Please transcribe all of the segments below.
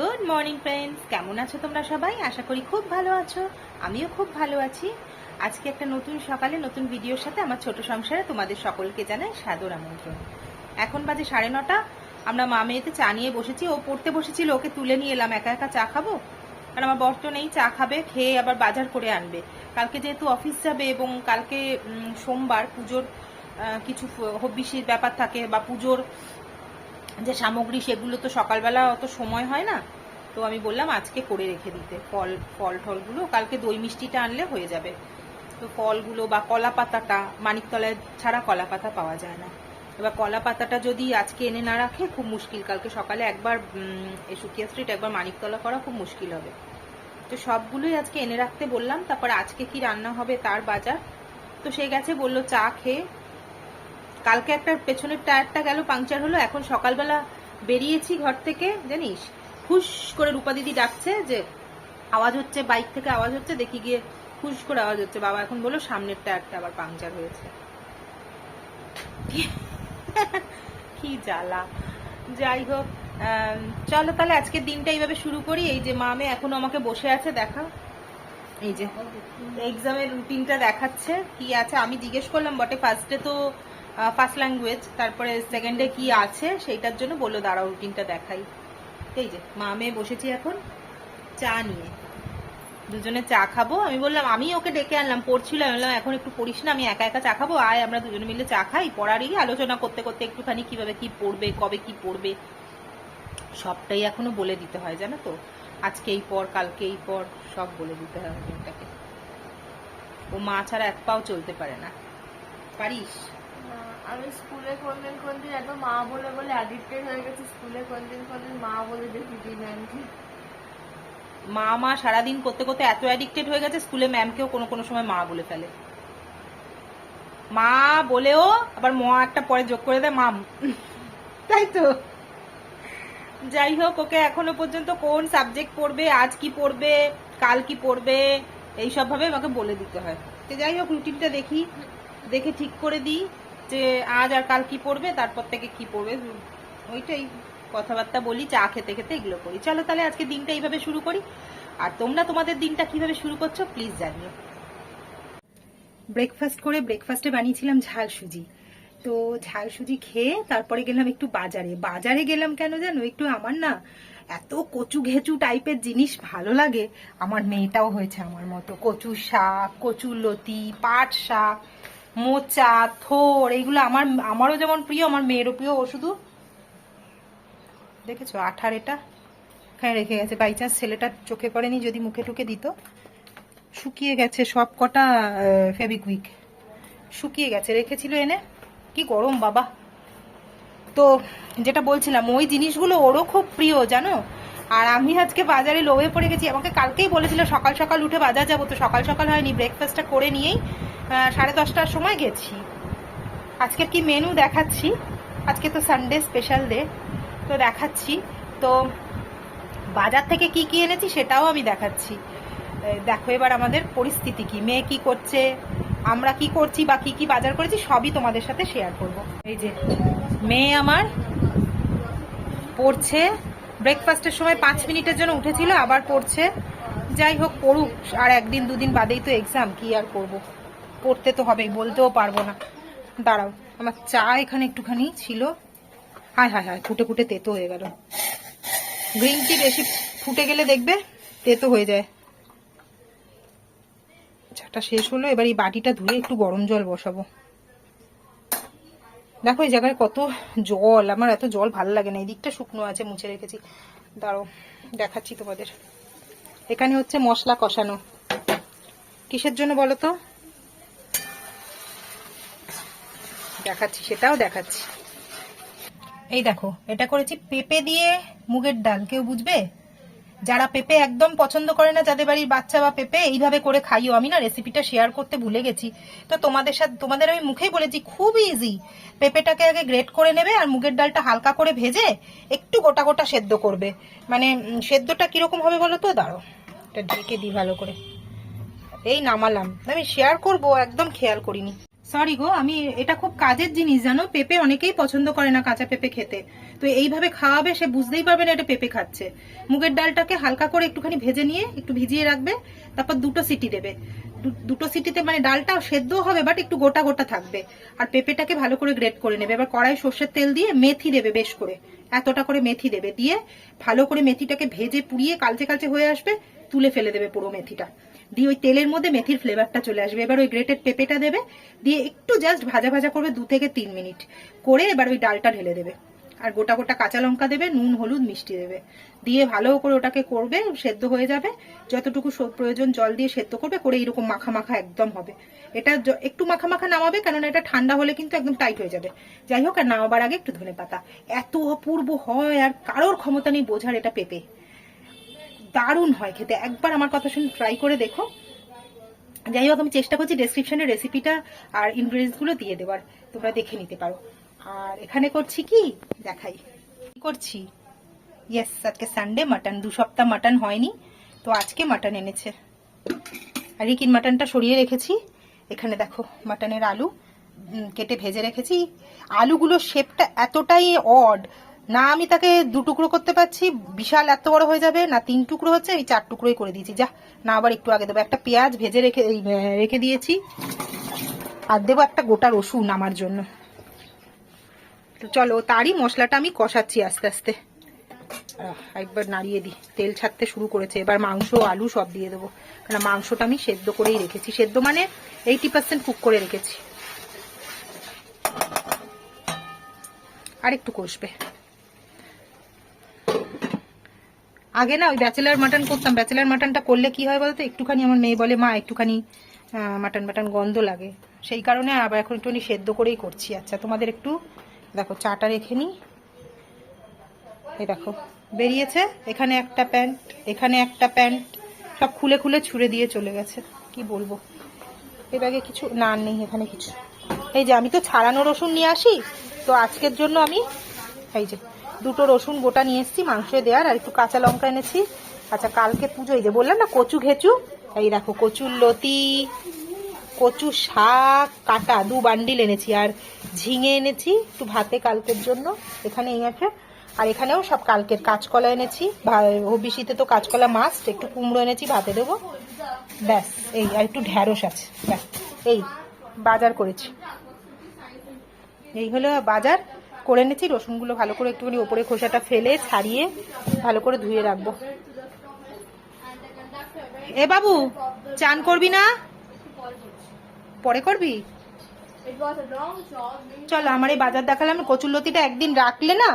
Good morning friends কেমন আছো তোমরা সবাই? আশা করি খুব ভালো আছো। আমিও খুব ভালো আছি। আজকে একটা নতুন সকালে নতুন ভিডিওর সাথে আমার ছোট সংসারে তোমাদের সকলকে জানাই সাদর আমন্ত্রণ। এখন বাজে সাড়ে নটা। আমরা মা মেয়েতে চা নিয়ে বসেছি। ও পড়তে বসেছিল। ওকে তুলে নিয়ে এলাম। একা একা চা খাব? আর আমার বর তো নেই। চা খাবে, খেয়ে আবার বাজার করে আনবে। কালকে যেহেতু অফিস যাবে এবং কালকে সোমবার পুজোর কিছু হব্বিসির ব্যাপার থাকে বা পুজোর যে সামগ্রী সেগুলো তো সকালবেলা অত সময় হয় না। তো আমি বললাম, আজকে করে রেখে দিতে। ফল ফল টলগুলো কালকে দই মিষ্টিটা আনলে হয়ে যাবে। তো ফলগুলো বা কলা পাতাটা, মানিকতলায় ছাড়া কলা পাতা পাওয়া যায় না। এবার কলা পাতাটা যদি আজকে এনে না রাখে, খুব মুশকিল। কালকে সকালে একবার সুকিয়া স্ট্রিট একবার মানিকতলা করা খুব মুশকিল হবে। তো সবগুলোই আজকে এনে রাখতে বললাম, তারপর আজকে কি রান্না হবে তার বাজার। তো সে গেছে, বলল, চা খেয়ে কালকে একটা পেছনের টায়ারটা গেল পাংচার হলো, এখন সকালবেলা বেরিয়েছি ঘর থেকে, জানিস? খুশ করে রূপা দিদি ডাকছে যে, আওয়াজ হচ্ছে, বাইক থেকে আওয়াজ হচ্ছে, দেখি গিয়ে খুশ করে আওয়াজ হচ্ছে। বাবা এখন বলল, সামনের টায়ারটা আবার পাংচার হয়েছে। কি জ্বালা। যাই হোক চলো তাহলে আজকের দিনটা এইভাবে শুরু করি। এই যে মামে এখনও আমাকে বসে আছে, দেখা। এই যে এক্সামের রুটিনটা দেখাচ্ছে, কি আছে? আমি জিজ্ঞেস করলাম, বটে ফার্স্টে তো ফার্স্ট ল্যাঙ্গুয়েজ তারপরে সেকেন্ডে কি আছে, সেইটার জন্য বলল, দাঁড়াও রুটিনটা দেখাই। এই যে, মা মেয়ে বসেছি এখন, চা নিয়ে। দুজনে চা খাব। আমি বললাম, আমি ওকে ডেকে আনলাম, পড়ছিল। আমি বললাম, এখন একটু পড়িস না, আমি একা একা চা খাব, আয়, আমরা দুজনে মিলে চা খাই পড়ারই আলোচনা করতে করতে একটুখানি কীভাবে কি পড়বে, কবে কি পড়বে। সবটাই এখনও বলে দিতে হয়, জানো তো? আজকে এই পর কালকে এই পর সব বলে দিতে হয় ও মা ছাড়া এক পাও চলতে পারে না। পারিস? আমি স্কুলে কোনদিন কোনদিন একদম মা বলে বলে অ্যাডিক্টেড হয়ে গেছি, স্কুলে কোনদিন কোনদিন মা বলে দেখি দিন ম্যামকে মা মা সারাদিন করতে করতে এত অ্যাডিক্টেড হয়ে গেছে, স্কুলে ম্যামকেও কোনো কোনো সময় মা বলে ফেলে। মা বলেও আবার ম একটা পরে যোগ করে দেয় মাম তাই তো। যাই হোক, ওকে এখনও পর্যন্ত কোন সাবজেক্ট পড়বে, আজ কি পড়বে, কাল কি পড়বে, এইসব ভাবে আমাকে বলে দিতে হয়। তো যাই হোক রুটিনটা দেখি, দেখে ঠিক করে দিই। যে আজ আর কাল কি পড়বে, তারপর থেকে কি পড়বে, ওইটাই কথাবার্তা বলি, চা খেতে খেতে এগুলো করি। চলো তাহলে আজকে দিনটা এইভাবে শুরু করি। আর তোমরা তোমাদের দিনটা কীভাবে শুরু করছ প্লিজ জানিও। ব্রেকফাস্ট করে ব্রেকফাস্টে বানিয়েছিলাম ঝাল সুজি। তো ঝাল সুজি খেয়ে তারপরে গেলাম একটু বাজারে। বাজারে গেলাম কেন জানো? একটু আমার না এত কচু ঘেঁচু টাইপের জিনিস ভালো লাগে। আমার মেয়েটাও হয়েছে আমার মতো। কচু শাক, কচু লতি, পাট শাক মোচা, থোর, এইগুলো আমার, আমারও যেমন প্রিয়, আমার মেয়েরও প্রিয়। ও শুধু দেখেছ, আঠার এটা? এখানে রেখে গেছে। বাই চান্স ছেলেটা চোখে পড়েনি, যদি মুখে টুকে দিত। শুকিয়ে গেছে সব কটা ফেবিকুইক শুকিয়ে গেছে, রেখেছিল এনে। কি গরম, বাবা। তো যেটা বলছিলাম, ওই জিনিসগুলো ওরও খুব প্রিয়, জানো? আর আমি আজকে বাজারে লোভে পড়ে গেছি। আমাকে কালকেই বলেছিল, সকাল সকাল উঠে বাজার যাব। তো সকাল সকাল হয়নি ব্রেকফাস্টটা করে নিয়েই সাড়ে দশটার সময় গেছি। আজকে কি মেনু দেখাচ্ছি? আজকে তো সানডে স্পেশাল ডে তো দেখাচ্ছি। তো বাজার থেকে কি কি এনেছি সেটাও আমি দেখাচ্ছি। দেখো এবার আমাদের পরিস্থিতি কি, মেয়ে কি করছে, আমরা কি করছি বা কি কি বাজার করেছি, সবই তোমাদের সাথে শেয়ার করব। এই যে মেয়ে আমার পড়ছে ব্রেকফাস্টের সময় পাঁচ মিনিটের জন্য উঠেছিল, আবার পড়ছে। যাই হোক, পড়ুক, আর একদিন দুদিন বাদেই তো এক্সাম কি আর করব। পড়তে তো হবেই, বলতেও পারব না। দাঁড়াও, আমার চা এখানে একটুখানি ছিল। হায় হায় হায়, ফুটে ফুটে তেতো হয়ে গেল। গ্রিন টি বেশি ফুটে গেলে দেখবে তেতো হয়ে যায়। চাটা শেষ হলো, এবার এই বাটিটা ধুয়ে একটু গরম জল বসাবো। দেখো, এই জায়গায় কত জল, আমার এত জল ভালো লাগে না এই দিকটা শুকনো আছে, মুছে রেখেছি। দাঁড়ো দেখাচ্ছি তোমাদের। এখানে হচ্ছে মশলা কষানো। কিসের জন্য বলো তো? দেখাচ্ছি, সেটাও দেখাচ্ছি। এই দেখো, এটা করেছি পেঁপে দিয়ে মুগের ডাল, কেউ বুঝবে? যারা পেঁপে একদম পছন্দ করে না, যাদের বাড়ির বাচ্চা বা পেঁপে, এইভাবে করে খাইও। আমি না রেসিপিটা শেয়ার করতে ভুলে গেছি। তো তোমাদের সাথে, তোমাদের আমি মুখেই বলেছি, খুব ইজি পেঁপেটাকে আগে গ্রেট করে নেবে আর মুগের ডালটা হালকা করে ভেজে একটু গোটা গোটা সেদ্ধ করবে। মানে সেদ্ধটা কীরকম হবে বলো তো? দাঁড়ো এটা ঢেকে দিই ভালো করে। এই নামালাম। আমি শেয়ার করব, একদম খেয়াল করিনি। সরি গো, আমি এটা খুব কাজের জিনিস, জানো? পেঁপে অনেকেই পছন্দ করে না কাঁচা পেঁপে খেতে। তো এইভাবে খাওয়াবে, সে বুঝতেই পারবে না এটা পেঁপে খাচ্ছে। মুগের ডালটাকে হালকা করে একটুখানি ভেজে নিয়ে একটু ভিজিয়ে রাখবে, তারপর দুটো সিটি দেবে। দুটো সিটিতে মানে ডালটা সেদ্ধ হবে বাট একটু গোটা গোটা থাকবে। আর পেঁপেটাকে ভালো করে গ্রেট করে নেবে। এবার কড়াই সর্ষের তেল দিয়ে মেথি দেবে বেশ করে। এতটা করে মেথি দেবে। দিয়ে ভালো করে মেথিটাকে ভেজে পুড়িয়ে কালচে কালচে হয়ে আসবে, তুলে ফেলে দেবে পুরো মেথিটা। দিয়ে ওই তেলের মধ্যে মেথির ফ্লেভারটা চলে আসবে। এবার ওই গ্রেটেড পেঁপেটা দেবে, দিয়ে একটু জাস্ট ভাজা ভাজা করবে দু থেকে তিন মিনিট। করে এবার ওই ডালটা ঢেলে দেবে। আর গোটা গোটা কাঁচা লঙ্কা দেবে, নুন, হলুদ, মিষ্টি দেবে। দিয়ে ভালো করে ওটাকে করবে, সেদ্ধ হয়ে যাবে। যতটুকু প্রয়োজন জল দিয়ে সেদ্ধ করবে, করে এরকম মাখা মাখা একদম হবে। এটা একটু মাখা মাখা নামাবে, কেননা এটা ঠান্ডা হলে কিন্তু একদম টাইট হয়ে যাবে। যাই হোক, আর নামাবার আগে একটু ধনে পাতা এত অপূর্ব হয়, আর কারোর ক্ষমতা নেই বোঝার এটা পেঁপে। দারুণ হয় খেতে। একবার আমার কথা শুনে ট্রাই করে দেখো। যাই হোক, আমি চেষ্টা করছি ডেসক্রিপশনে রেসিপিটা আর ইনগ্রিডিয়েন্টসগুলো দিয়ে দেওয়ার। তোমরা দেখে নিতে পারো। আর এখানে করছি কি? দেখাই। করছি। ইয়েস আজকে সানডে মাটন দু সপ্তাহ মাটন হয়নি, তো আজকে মাটন এনেছে। আর এই মাটনটা সরিয়ে রেখেছি। এখানে দেখো মাটনের আলু কেটে ভেজে রেখেছি। আলুগুলোর শেপটা এতটাই অড না, আমি তাকে দু টুকরো করতে পারছি। বিশাল এত বড় হয়ে যাবে। না, তিন টুকরো হচ্ছে এই চার টুকরোই করে দিয়েছি। যা, না, আবার একটু আগে দেবো। একটা পেঁয়াজ ভেজে রেখে রেখে দিয়েছি। আর দেবো একটা গোটা রসুন আমার জন্য। তো চলো, তারই মশলাটা আমি কষাচ্ছি আস্তে আস্তে। একবার নাড়িয়ে দিই। তেল ছাড়তে শুরু করেছে। এবার মাংস, আলু সব দিয়ে দেবো। কারণ মাংসটা আমি সেদ্ধ করেই রেখেছি। সেদ্ধ মানে এইটি পার্সেন্ট কুক করে রেখেছি। আর একটু কষবে। আগে না ওই ব্যাচেলার মাটন করতাম। ব্যাচেলার মাটনটা করলে কি হয় বলতো? একটুখানি আমার মেয়ে বলে, মা, একটুখানি মাটন মাটন গন্ধ লাগে। সেই কারণে আবার এখন একটুখানি সেদ্ধ করেই করছি। আচ্ছা তোমাদের একটু, দেখো, চাটা রেখে নিই। এই দেখো, বেরিয়েছে। এখানে একটা প্যান্ট, এখানে একটা প্যান্ট। সব খুলে খুলে ছুঁড়ে দিয়ে চলে গেছে। কি বলব? এ ব্যাগে কিছু, না নেই এখানে কিছু। এই যে, আমি তো ছাড়ানো রসুন নিয়ে আসি। তো আজকের জন্য আমি, এই যে দুটো রসুন গোটা নিয়ে এসেছি, মাংসে দেওয়ার, আর একটু কাঁচা লঙ্কা এনেছি। আচ্ছা কালকে পুজো এই যে বললাম না, কচু ঘেঁচু। এই দেখো, কচুর লতি, কচু শাক, কাটা, দু বান্ডিল এনেছি। আর ঝিঙে এনেছি, একটু ভাতে কালকের জন্য এখানে এই আছে। আর এখানেও সব কালকের কাঁচকলা এনেছি। হবিষিতে তো কাঁচকলা মাস্ট একটু কুমড়ো এনেছি, ভাতে দেবো। ব্যাস, এই, আর একটু ঢ্যাঁড়স আছে। ব্যাস, এই, বাজার করেছি। এই হলো বাজার। করে এনেছি, রসুনগুলো ভালো করে একটুখানি ওপরে খোসাটা ফেলে ছাড়িয়ে ভালো করে ধুয়ে রাখব। এ বাবু, চান করবি না? পরে করবি. চলো, আমার এই বাজার দেখালাম কচুরলতিটা একদিন রাখলে না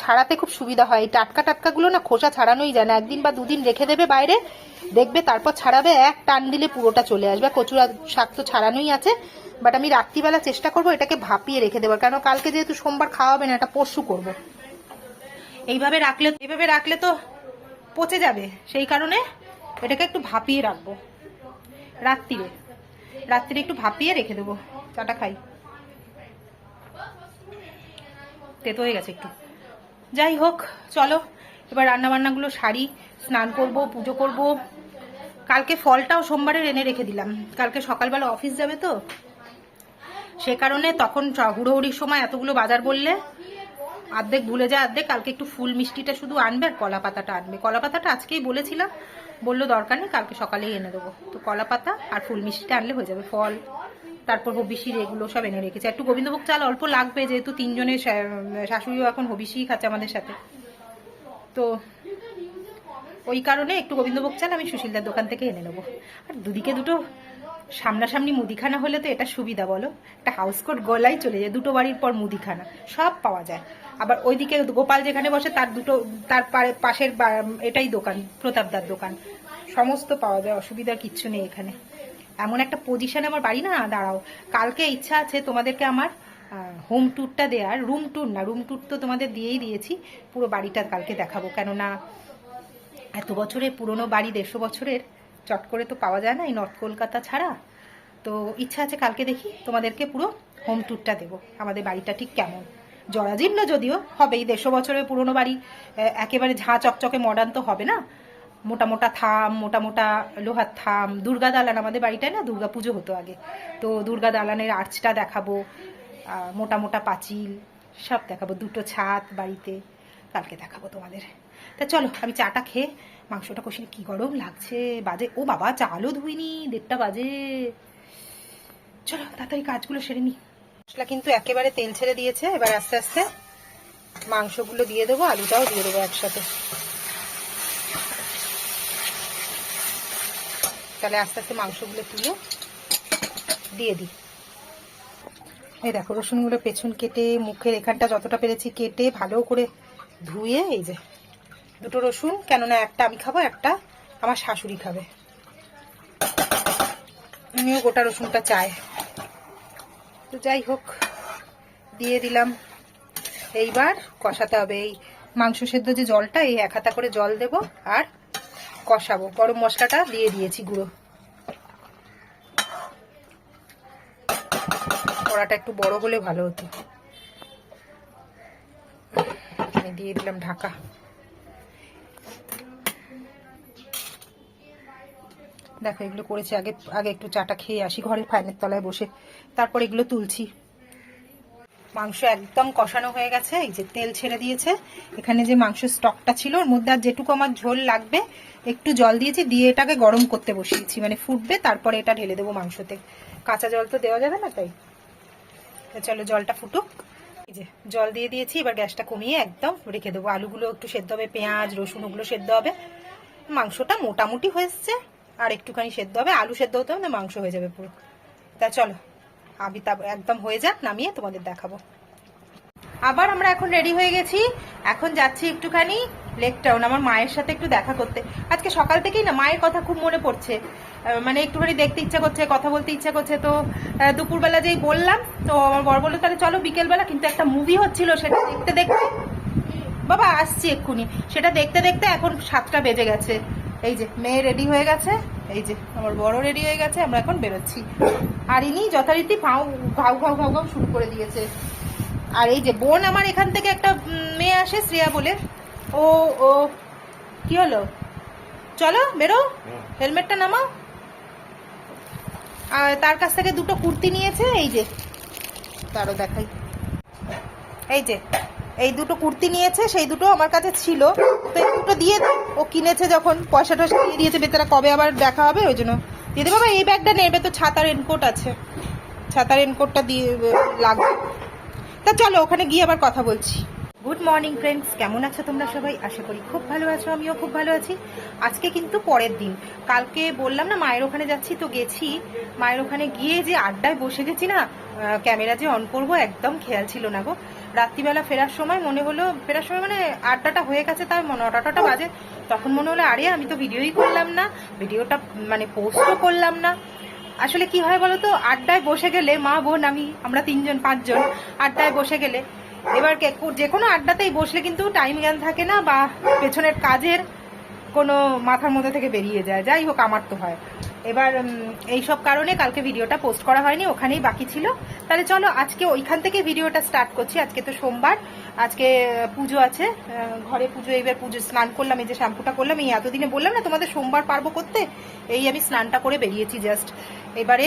ছাড়াতে খুব সুবিধা হয়। টাটকা টাটকাগুলো না খোসা ছাড়ানোই যায় না। একদিন বা দুদিন রেখে দেবে বাইরে, দেখবে তারপর ছাড়াবে, এক টান দিলে পুরোটা চলে আসবে। কচুর শাক তো ছাড়ানোই আছে। বাট আমি রাত্রিবেলা চেষ্টা করব এটাকে ভাপিয়ে রেখে দেবো কারণ কালকে যেহেতু সোমবার খাওয়াবে না, এটা পরশু করব। এইভাবে রাখলে এইভাবে রাখলে তো পচে যাবে, সেই কারণে এটাকে একটু ভাপিয়ে রাখব। রাত্রিরে রাত্রিরে একটু ভাপিয়ে রেখে দেবো, চাটা খাই। তেতো হয়ে গেছে একটু। যাই হোক, চলো, এবার রান্না বান্নাগুলো সারি, স্নান করব, পুজো করব। কালকে ফলটাও সোমবারের এনে রেখে দিলাম। কালকে সকালবেলা অফিস যাবে তো সে কারণে তখন হুড়োহুড়ির সময় এতগুলো বাজার বললে অর্ধেক ভুলে যায় অর্ধেক কালকে একটু ফুল মিষ্টিটা শুধু আনবে আর কলা পাতাটা আনবে। কলা পাতাটা আজকেই বলেছিলাম, বলল দরকার নেই, কালকে সকালেই এনে দেবো। তো কলা পাতা আর ফুল মিষ্টিটা আনলে হয়ে যাবে ফল, তারপর হবিষির এগুলো সব এনে রেখেছি। একটু গোবিন্দভোগ চাল অল্প লাগবে, যেহেতু তিনজনের শাশুড়িও এখন হবিষিই খাচ্ছে আমাদের সাথে। তো ওই কারণে একটু গোবিন্দভোগ চাল আমি সুশীলদার দোকান থেকে এনে নেব। আর দুদিকে দুটো সামনাসামনি মুদিখানা হলে তো এটা সুবিধা বলো। একটা হাউস কোট গলায় চলে যায়, দুটো বাড়ির পর মুদিখানা, সব পাওয়া যায়। আবার ওইদিকে গোপাল যেখানে বসে, তার দুটো, তার পাশের এটাই দোকান, প্রতাপদার দোকান। সমস্ত পাওয়া যায়, অসুবিধার কিচ্ছু নেই এখানে। এমন একটা পজিশনে আমার বাড়ি না, দাঁড়াও। কালকে ইচ্ছা আছে তোমাদেরকে আমার হোম ট্যুরটা দেওয়ার রুম ট্যুর না রুম ট্যুর তো তোমাদের দিয়েই দিয়েছি। পুরো বাড়িটা কালকে দেখাবো। কেননা, এত বছরের পুরনো বাড়ি, দেড়শো বছরের চট করে তো পাওয়া যায় না, এই নর্থ কলকাতা ছাড়া। তো ইচ্ছা আছে কালকে দেখি তোমাদেরকে পুরো হোম ট্যুরটা দেবো। আমাদের বাড়িটা ঠিক কেমন? জরাজীর্ণ যদিও হবে এই দেড়শো বছরের পুরনো বাড়ি একেবারে ঝাঁ চকচকে মডার্ন তো হবে না। মোটা মোটা থাম, মোটা মোটা লোহার থাম। দুর্গা দালান, আমাদের বাড়িটায় না দুর্গা পুজো হতো আগে। তো দুর্গা দালানের আর্চটা দেখাবো মোটা মোটা পাঁচিল, সব দেখাবো। দুটো ছাদ বাড়িতে, কালকে দেখাবো তোমাদের। তা চলো, আমি চাটা খেয়ে মাংসটা কষিয়ে কি গরম লাগছে? বাজে ও বাবা, চালও ধুইনি, দেড়টা বাজে। চলো, তাড়াতাড়ি কাজগুলো সেরে নি। মশলা কিন্তু একেবারে তেল ছেড়ে দিয়েছে, এবার আস্তে আস্তে মাংসগুলো দিয়ে দেবো, আলুটাও দিয়ে দেবো একসাথে। তাহলে আস্তে আস্তে মাংসগুলো তুলে দিয়ে দিই। এই দেখো, রসুনগুলো পেছন কেটে, মুখের এখানটা যতটা পেরেছি কেটে, ভালো করে ধুয়ে, এই যে দুটো রসুন, কেননা একটা আমি খাব, একটা আমার শাশুড়ি খাবে। আমিও গোটা রসুনটা চাই। তো যাই হোক, দিয়ে দিলাম। এইবার কষাতে হবে। এই মাংস সেদ্ধ যে জলটা, এই এক হাতা করে জল দেব আর কষাবো। গরম মশলাটা দিয়ে দিয়েছি গুঁড়ো। কড়াটা একটু বড় হলে ভালো হতো। দিয়ে দিলাম ঢাকা। দেখো, এগুলো করেছি। আগে আগে একটু চাটা খেয়ে আসি ঘরের ফ্যানের তলায় বসে। তারপর এগুলো তুলছি। মাংস একদম কষানো হয়ে গেছে, এই যে তেল ছেড়ে দিয়েছে। এখানে যে মাংস স্টকটা ছিল, ওর মধ্যে আর যেটুকু আমার ঝোল লাগবে, একটু জল দিয়েছি, দিয়ে এটাকে গরম করতে বসিয়েছি। মানে ফুটবে, তারপরে এটা ঢেলে দেবো মাংসতে। কাঁচা জল তো দেওয়া যাবে না তাই? চলো, জলটা ফুটুক। এই যে, জল দিয়ে দিয়েছি, এবার গ্যাসটা কমিয়ে একদম রেখে দেবো। আলুগুলো একটু সেদ্ধ হবে, পেঁয়াজ, রসুন, ওগুলো সেদ্ধ হবে। মাংসটা মোটামুটি হয়েছে আর একটুখানি সেদ্ধ হবে, আলু সেদ্ধ হতে হবে মাংস হয়ে যাবে পুরো। তা চলো, আমি তা একদম হয়ে যাক, নামিয়ে তোমাদের দেখাবো। আবার আমরা এখন রেডি হয়ে গেছি। এখন যাচ্ছি একটুখানি লেক টাউন আমার মায়ের সাথে একটু দেখা করতে। আজকে সকাল থেকেই না, মায়ের কথা খুব মনে পড়ছে। মানে একটুখানি দেখতে ইচ্ছা করছে, কথা বলতে ইচ্ছা করছে, তো দুপুরবেলা যেই বললাম, তো আমার বর বলল, তাহলে চলো বিকেলবেলা, কিন্তু একটা মুভি হচ্ছিল, সেটা দেখতে দেখতে, বাবা, আসছি এক্ষুনি। সেটা দেখতে দেখতে এখন সাতটা বেজে গেছে। এই যে, মেয়ে রেডি হয়ে গেছে। এই যে, আমার বড় রেডি হয়ে গেছে, আমরা এখন বেরোচ্ছি। আর ইনি যথারীতি পাও ঘাউ ঘাউ ঘাউ ঘাউ শুরু করে দিয়েছে। আর এই যে, বোন আমার এখান থেকে একটা মেয়ে আসে শ্রেয়া বলে। ও ও, কি হলো? চলো, বেরো। হেলমেটটা নামাও। আর তার কাছ থেকে দুটো কুর্তি নিয়েছে। এই যে, তারও দেখাই। এই যে এই দুটো কুর্তি নিয়েছে, সেই দুটো আমার কাছে ছিল। তো এই দুটো দিয়ে। ও কিনেছে যখন পয়সা টয়সা দিয়ে দিয়েছে, বেচারা কবে আবার দেখা হবে, ওই জন্য। দিয়ে দেবো বাবা, এই ব্যাগটা নেবে তো ছাতা রেনকোট আছে। ছাতা রেনকোটটা দিয়ে লাগবে। তা চলো, ওখানে গিয়ে আবার কথা বলছি। গুড মর্নিং ফ্রেন্ডস কেমন আছো তোমরা সবাই? আশা করি খুব ভালো আছো, আমিও খুব ভালো আছি। আজকে কিন্তু পরের দিন। কালকে বললাম না, মায়ের ওখানে যাচ্ছি, তো গেছি। মায়ের ওখানে গিয়ে যে আড্ডায় বসে গেছি না ক্যামেরা যে অন করব, একদম খেয়াল ছিল না গো। রাত্রিবেলা ফেরার সময় মনে হলো, ফেরার সময় মানে আড্ডাটা হয়ে গেছে তার মনে নটাটা বাজে। তখন মনে হলো, আরে আমি তো ভিডিওই করলাম না, ভিডিওটা মানে পোস্টও করলাম না। আসলে কি হয় বলতো, আড্ডায় বসে গেলে মা, বোন, আমি, আমরা তিনজন, পাঁচজন আড্ডায় বসে গেলে, এবার যে কোনো আড্ডাতেই বসলে কিন্তু টাইম জ্ঞান থাকে না বা পেছনের কাজের কোনো মাথার মধ্যে থেকে বেরিয়ে যায়। যাই হোক, আমার তো হয়। এবার এই সব কারণে কালকে ভিডিওটা পোস্ট করা হয়নি, ওখানেই বাকি ছিল। তাহলে চলো, আজকে ওইখান থেকে ভিডিওটা স্টার্ট করছি। আজকে তো সোমবার, আজকে পুজো আছে। ঘরে পুজো, এইবার পুজো, স্নান করলাম, এই যে শ্যাম্পুটা করলাম, এই এতদিনে বললাম না, তোমাদের সোমবার পারব করতে? এই আমি স্নানটা করে বেরিয়েছি জাস্ট এবারে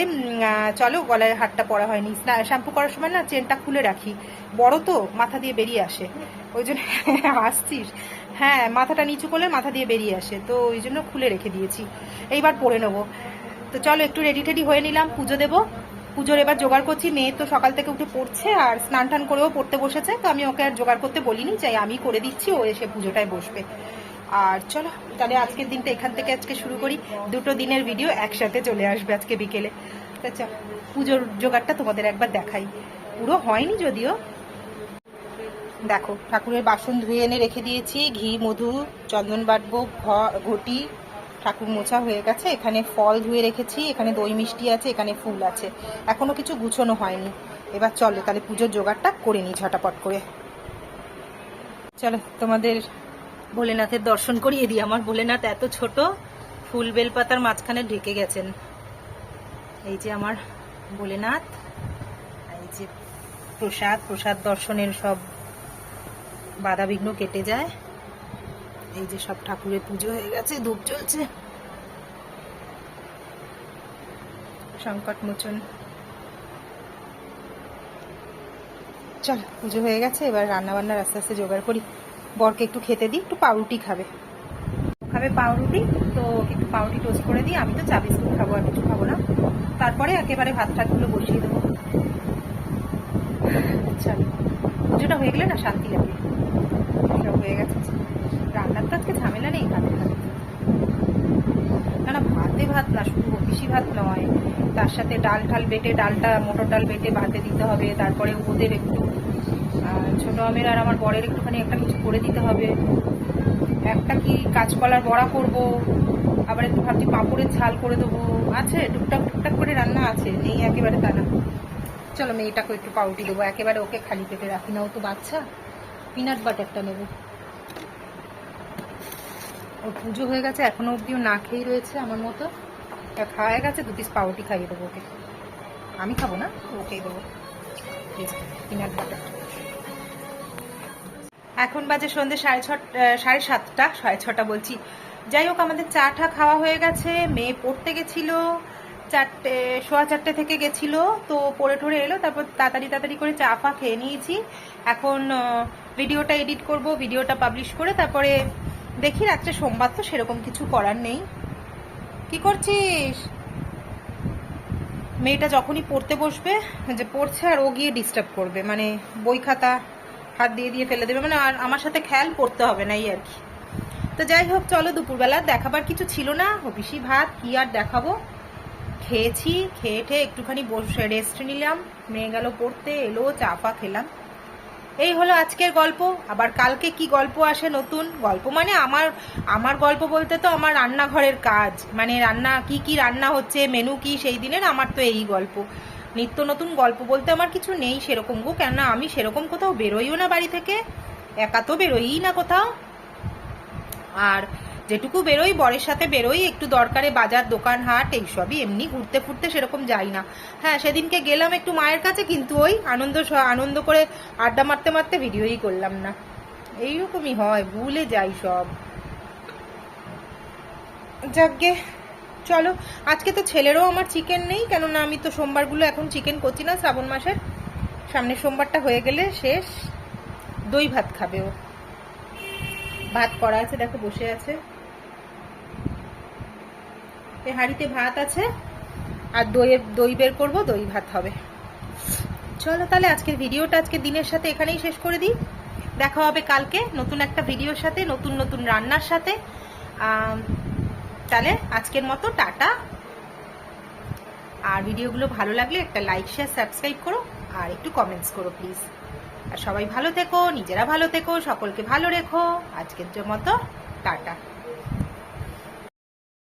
চলো, গলায় হাতটা পরা হয়নি। শ্যাম্পু করার সময় না, চেনটা খুলে রাখি। বড় তো, মাথা দিয়ে বেরিয়ে আসে। ওই জন্য আসছিস। হ্যাঁ মাথাটা নিচু করলে মাথা দিয়ে বেরিয়ে আসে। তো ওই জন্য খুলে রেখে দিয়েছি। এইবার পরে নেব। তো চলো, একটু রেডি টেডি হয়ে নিলাম, পুজো দেবো। পুজোর এবার জোগাড় করছি, মেয়ে তো সকাল থেকে উঠে পড়ছে আর স্নান টান করেও পড়তে বসেছে, তো আমি ওকে আর জোগাড় করতে বলিনি চাই আমি করে দিচ্ছি, ও এসে পুজোটায় বসবে। আর চলো, তাহলে আজকের দিনটা এখান থেকে আজকে শুরু করি। দুটো দিনের ভিডিও একসাথে চলে আসবে আজকে বিকেলে। আচ্ছা পুজোর জোগাড়টা তোমাদের একবার দেখাই। পুরো হয়নি যদিও দেখো, ঠাকুরের বাসন ধুয়ে এনে রেখে দিয়েছি, ঘি, মধু, চন্দন বাটবো ঘটি, ঠাকুর মোছা হয়ে গেছে। এখানে ফল ধুয়ে রেখেছি, এখানে দই মিষ্টি আছে, এখানে ফুল আছে। এখনও কিছু গুছোনো হয়নি। এবার চলো, তাহলে পুজোর জোগাড়টা করে নিই ঝটাপট করে। চলো, তোমাদের ভোলেনাথের দর্শন করিয়ে দিই। আমার ভোলেনাথ এত ছোট, ফুল বেলপাতার মাঝখানে ঢেকে গেছেন। এই যে আমার ভোলেনাথ, এই যে প্রসাদ প্রসাদ দর্শনের সব বাধা বিঘ্ন কেটে যায়। এই যে সব ঠাকুরের পুজো হয়ে গেছে, ধূপ চলছে সংকট মোচন চল, পুজো হয়ে গেছে, এবার রান্না বান্নার আস্তে আস্তে জোগাড় করি। বরকে একটু খেতে দিই, একটু পাউরুটি খাবে। খাবে পাউরুটি, তো একটু পাউরুটি টোস্ট করে দিই। আমি তো চা বিস্কুট খাব আর কিছু খাব না। তারপরে একেবারে ভাত টাতগুলো বসিয়ে দেবো। চল, পুজোটা হয়ে গেলে না শান্তি লাগে। হয়ে গেছে। রান্নার তো আজকে ঝামেলা নেই ভাতে ভাত না না, ভাতে ভাত না, শুধু বেশি ভাত নয়। তার সাথে ডাল ঠাল বেটে, ডালটা, মোটর ডাল বেটে ভাতে দিতে হবে, তারপরে ওদের একটু ছোট আমের আর আমার বরের একটুখানি একটা কিছু করে দিতে হবে। একটা কি কাঁচকলার বড়া করব, আবার একটু ভাবছি পাঁপড়ের ঝাল করে দেবো। আছে, টুকটাক টুকটাক করে রান্না আছে, নেই একেবারে তা না। চলো মেয়েটাকে একটু পাউটি দেবো, একেবারে ওকে খালি পেটে রাখি না ও তো বাচ্চা। পিনাট বাটারটা নেব। ওর পুজো হয়ে গেছে, এখনও অবধিও না খেয়েই রয়েছে আমার মতো। খাওয়া গেছে, দু পিস পাউরুটি খাইয়ে দেবো ওকে। আমি খাব না ওকেই দেবো। পিনাট বাটার এখন বাজে সন্ধ্যে সাড়ে ছটা সাড়ে সাতটা, সাড়ে ছটা বলছি। যাই হোক, আমাদের চা টা খাওয়া হয়ে গেছে, মেয়ে পড়তে গেছিল, চারটে, সোয়া চারটে থেকে গেছিল, তো পড়ে টড়ে এলো, তারপর তাড়াতাড়ি তাড়াতাড়ি করে চা ফা খেয়ে নিয়েছি। এখন ভিডিওটা এডিট করব, ভিডিওটা পাবলিশ করে, তারপরে দেখি রাত্রে সোমবার তো সেরকম কিছু করার নেই। কি করছিস? মেয়েটা যখনই পড়তে বসবে, যে পড়ছে আর ও গিয়ে ডিস্টার্ব করবে মানে বই খাতা হাত দিয়ে দিয়ে ফেলে দেবে মানে আর আমার সাথে খেয়াল পড়তে হবে না এই আর কি। তো যাই হোক, চলো দুপুরবেলা, দেখাবার কিছু ছিল না হবিষি ভাত, কি আর দেখাবো? খেয়েছি, খেয়ে ঠেয়ে একটুখানি বসে রেস্ট নিলাম, মেয়ে গেল পড়তে, এলো, চা ফা খেলাম। এই হলো আজকের গল্প। আবার কালকে কি গল্প আসে নতুন? গল্প মানে আমার আমার গল্প বলতে তো আমার রান্নাঘরের কাজ। মানে রান্না, কি কি রান্না হচ্ছে মেনু কি, সেই দিনের আমার তো এই গল্প। নিত্য নতুন গল্প বলতে আমার কিছু নেই সেরকম গো, কেননা আমি সেরকম কোথাও বেরোইও না বাড়ি থেকে। একা তো বেরোই না কোথাও। আর যেটুকু বেরোই, বরের সাথে বেরোই, একটু দরকারে বাজার, দোকান, হাট এইসবই এমনি ঘুরতে ফুরতে সেরকম যাই না। হ্যাঁ সেদিনকে গেলাম একটু মায়ের কাছে, কিন্তু ওই আনন্দ আনন্দ করে আড্ডা মারতে মারতে ভিডিওই করলাম না। এইরকমই হয়, ভুলে যাই সব। যাকগে, চলো। আজকে তো ছেলেরও আমার চিকেন নেই, কেননা আমি তো সোমবারগুলো এখন চিকেন করছি না, শ্রাবণ মাসের। সামনের সোমবারটা হয়ে গেলে শেষ। দই ভাত খাবে ও। ভাত করা আছে, দেখো, বসে আছে। এই হাঁড়িতে ভাত আছে, আর দইয়ের দই বের করব, দই ভাত হবে। চলো তাহলে আজকের ভিডিওটা আজকে দিনের সাথে এখানেই শেষ করে দিই। দেখা হবে কালকে নতুন একটা ভিডিওর সাথে, নতুন নতুন রান্নার সাথে। তাহলে আজকের মতো, টাটা। আর ভিডিওগুলো ভালো লাগলে একটা লাইক, শেয়ার, সাবস্ক্রাইব করো, আর একটু কমেন্টস করো, প্লিজ। আর সবাই ভালো থেকো, নিজেরা ভালো থেকো, সকলকে ভালো রেখো। আজকের মতো, টাটা।